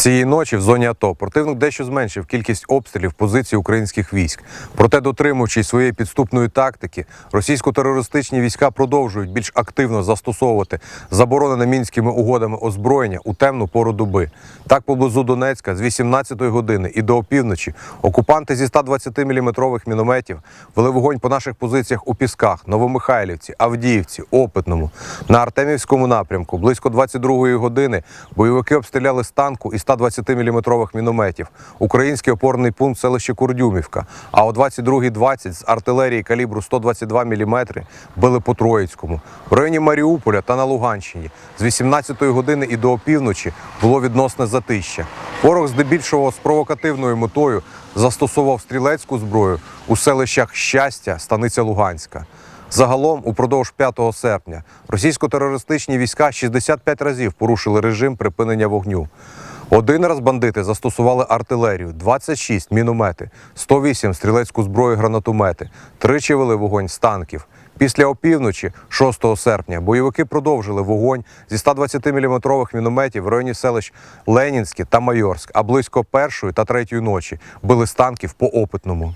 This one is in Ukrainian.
Цієї ночі в зоні АТО противник дещо зменшив кількість обстрілів позицій українських військ. Проте, дотримуючись своєї підступної тактики, російсько-терористичні війська продовжують більш активно застосовувати заборонене мінськими угодами озброєння у темну пору доби. Так, поблизу Донецька з 18-ї години і до опівночі окупанти зі 120-мм мінометів вели вогонь по наших позиціях у Пісках, Новомихайлівці, Авдіївці, Опитному. На Артемівському напрямку близько 22-ї години бойовики обстріляли з танку і 120-мм мінометів. Український опорний пункт селище Курдюмівка. А о 22.20 з артилерії калібру 122 мм били по Троїцькому. В районі Маріуполя та на Луганщині з 18-ї години і до опівночі було відносне затища. Ворог здебільшого з провокативною метою застосував стрілецьку зброю у селищах Щастя, станиця Луганська. Загалом, упродовж 5 серпня, російсько-терористичні війська 65 разів порушили режим припинення вогню. Один раз бандити застосували артилерію, 26 міномети, 108 стрілецьку зброю гранатомети, тричі вели вогонь з танків. Після опівночі, 6 серпня, бойовики продовжили вогонь зі 120-мм мінометів в районі селищ Ленінське та Майорськ, а близько першої та третьої ночі били з танків по опитному.